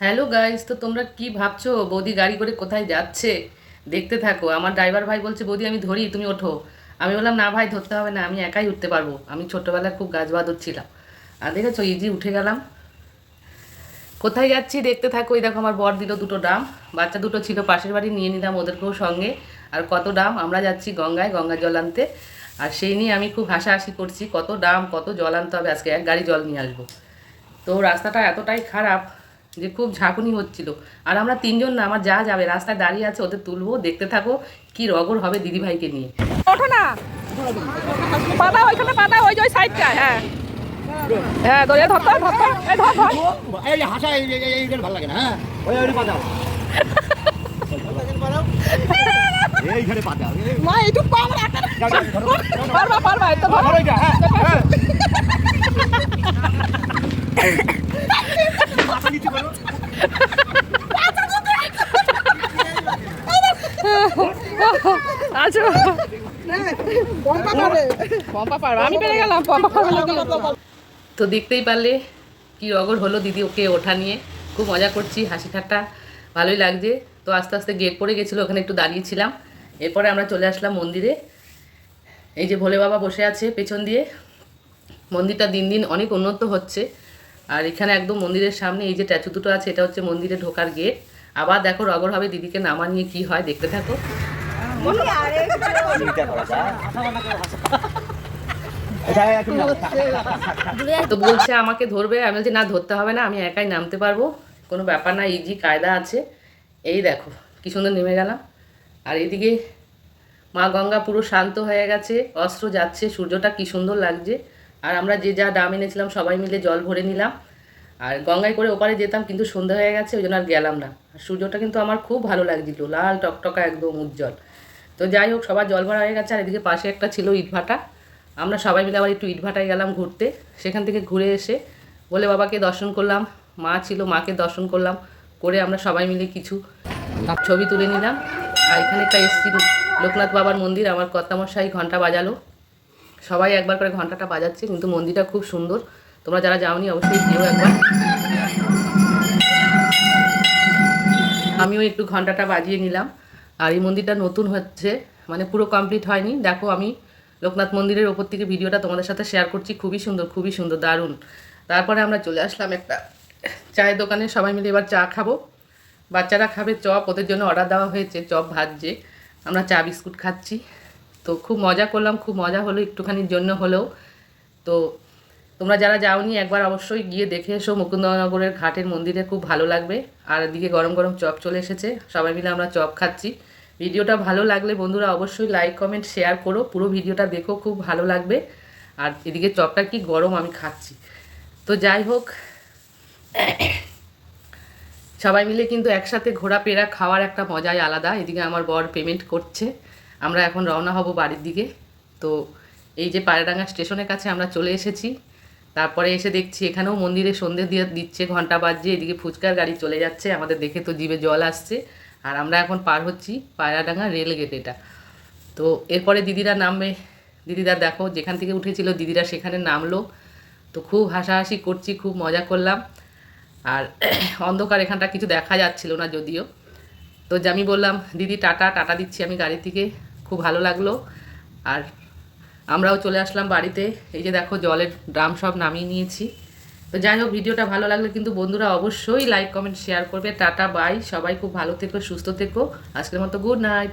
Hello guys, তো তোমরা কি ভাবছ? বৌদি গাড়ি করে কোথায় যাচ্ছে? দেখতে থাকো। আমার ড্রাইভার ভাই বলছে, বৌদি, আমি ধরি, তুমি ওঠো। আমি বললাম, না ভাই, ধরতে হবে না, আমি একাই উঠতে পারব। আমি ছোট্টবেলায় খুব গাছ বাদর ছিলাম। আর দেখেছ ইজি উঠে গেলাম। কোথায় যাচ্ছি? দেখতে থাকো। এই দেখো, আমার বর দিল দুটো ডাম বাচ্চা দুটো ছিল, পাশের বাড়ি নিয়ে নিলাম ওদেরকেও সঙ্গে। আর কত ডাম আমরা যাচ্ছি গঙ্গায়, গঙ্গা জল আনতে। আর সেই নিয়ে আমি খুব হাসাহাসি করছি। কত ডাম কত জল আনতে হবে আজকে? এক গাড়ি জল নিয়ে আসব। তো রাস্তাটা এতটাই খারাপ যে খুব ঝাঁকুনি হচ্ছিল। আর আমরা তিনজন না আমার যা যাবে রাস্তায় দাঁড়িয়ে আছে ওদের তুলবো দেখতে থাকো কি রগর হবে দিদিভাইকে নিয়ে। ওঠো না। পাতা ওইখানে পাতা ওই ওই সাইডটা হ্যাঁ। হ্যাঁ দড়িয়ে ধরতো ধরতো এই ধর ধর। এই হাসা এই এই- ভালো লাগে না হ্যাঁ? ওই ওই পাতা এইখানে পাতা এই- আমরা। পারবা পারবা এটা ধর। হ্যাঁ, হ্যাঁ। মাথা নিচু করো। পম্পা পারে আমি পেরে গেলাম। তো দেখতেই পারলে কি রগর হলো দিদি ওকে ওঠা নিয়ে। খুব মজা করছি হাসি ঠাট্টা ভালোই লাগছে। তো আস্তে আস্তে গেট পড়ে গেছিল ওখানে একটু দাঁড়িয়েছিলাম। এরপরে আমরা চলে আসলাম মন্দিরে। এই যে ভোলে বাবা বসে আছে পেছন দিয়ে। মন্দিরটা দিন দিন অনেক উন্নত হচ্ছে। আর এখানে একদম মন্দিরের সামনে এই যে ট্যাচু দুটো আছে এটা হচ্ছে মন্দিরে ঢোকার গেট। আবার দেখো রগর হবে দিদিকে নামা নিয়ে কি হয় দেখতে থাকো। তো বলছে, আমাকে ধরবে। আমি বলছি, না, ধরতে হবে না, আমি একাই নামতে পারব। কোনো ব্যাপার না, ইজি, কায়দা আছে। এই দেখো, কি সুন্দর নেমে গেলাম। আর এদিকে মা গঙ্গা পুরো শান্ত হয়ে গেছে, অস্ত্র যাচ্ছে, সূর্যটা কি সুন্দর লাগছে। আর আমরা যে যা ডাম এনেছিলাম, সবাই মিলে জল ভরে নিলাম। আর গঙ্গায় করে ওপারে যেতাম, কিন্তু সন্ধ্যা হয়ে গেছে, ওই জন্য আর গেলাম না। আর সূর্যটা কিন্তু আমার খুব ভালো লাগছিল, লাল টকটকা একদম উজ্জ্বল। তো যাই হোক, সবার জল ভরা হয়ে গেছে, আর এদিকে পাশে একটা ছিল ইটভাটা আমরা সবাই মিলে আবার একটু ইটভাটায় গেলাম ঘুরতে। সেখান থেকে ঘুরে এসে বলে, বাবাকে দর্শন করলাম। মা ছিল, মাকে দর্শন করলাম, করে আমরা সবাই মিলে কিছু ছবি তুলে নিলাম। আর এখানে একটা এসছি, লোকনাথ বাবার মন্দির। আমার কর্তামশাই ঘণ্টা বাজালো। সবাই একবার করে ঘন্টাটা বাজাচ্ছে, কিন্তু মন্দিরটা খুব সুন্দর। তোমরা যারা যাওনি, অবশ্যই যেও একবার। আমিও একটু ঘন্টাটা বাজিয়ে নিলাম। আর এই মন্দিরটা নতুন হচ্ছে মানে পুরো কমপ্লিট হয়নি। দেখো আমি লোকনাথ মন্দিরের ওপর থেকে ভিডিওটা তোমাদের সাথে শেয়ার করছি, খুবই সুন্দর খুবই সুন্দর, দারুণ। তারপরে আমরা চলে আসলাম একটা চায়ের দোকানে, সবাই মিলে এবার চা খাব। বাচ্চারা খাবে চপ, ওদের জন্য অর্ডার দেওয়া হয়েছে, চপ ভাজছে। আমরা চা বিস্কুট খাচ্ছি। তো খুব মজা করলাম, খুব মজা হলো একটুখানির জন্য হলেও। তো তোমরা যারা যাওনি, একবার অবশ্যই গিয়ে দেখে এসো। মুকুন্দনগরের ঘাটের মন্দিরে খুব ভালো লাগবে। আর এদিকে গরম গরম চপ চলে এসেছে। সবাই মিলে আমরা চপ খাচ্ছি। ভিডিওটা ভালো লাগলে বন্ধুরা অবশ্যই লাইক কমেন্ট শেয়ার করো। পুরো ভিডিওটা দেখো, খুব ভালো লাগবে। আর এদিকে চপটা কি গরম, আমি খাচ্ছি। তো যাই হোক, সবাই মিলে কিন্তু একসাথে ঘোরাফেরা খাওয়ার একটা মজাই আলাদা। এদিকে আমার বর পেমেন্ট করছে। আমরা এখন রওনা হব বাড়ির দিকে। তো এই যে পায়রাডাঙ্গা স্টেশনের কাছে আমরা চলে এসেছি। তারপরে এসে দেখছি এখানেও মন্দিরে সন্ধে দিয়ে দিচ্ছে ঘণ্টা বাজছে, এদিকে ফুচকার গাড়ি চলে যাচ্ছে, আমাদের দেখে তো জিভে জল আসছে। আর আমরা এখন পার হচ্ছি পায়রাডাঙ্গা রেল গেট এটা। তো এরপরে দিদিরা নামবে। দিদিরা দেখো, যেখান থেকে উঠেছিল দিদিরা সেখানে নামলো। তো খুব হাসাহাসি করছি, খুব মজা করলাম। আর অন্ধকার এখানটা কিছু দেখা যাচ্ছিল না যদিও। তো আমি বললাম, দিদি, টাটা টাটা দিচ্ছি আমি গাড়ি থেকে। খুব ভালো লাগল। আর আমরাও চলে আসলাম বাড়িতে। এই যে দেখো জলের ড্রাম সব নামিয়ে নিয়েছি। তো যাই হোক, ভিডিওটা ভালো লাগলে কিন্তু বন্ধুরা অবশ্যই লাইক কমেন্ট শেয়ার করবে। টাটা বাই সবাই খুব ভালো থেকো, সুস্থ থেকো। আজকের মতো গুড নাইট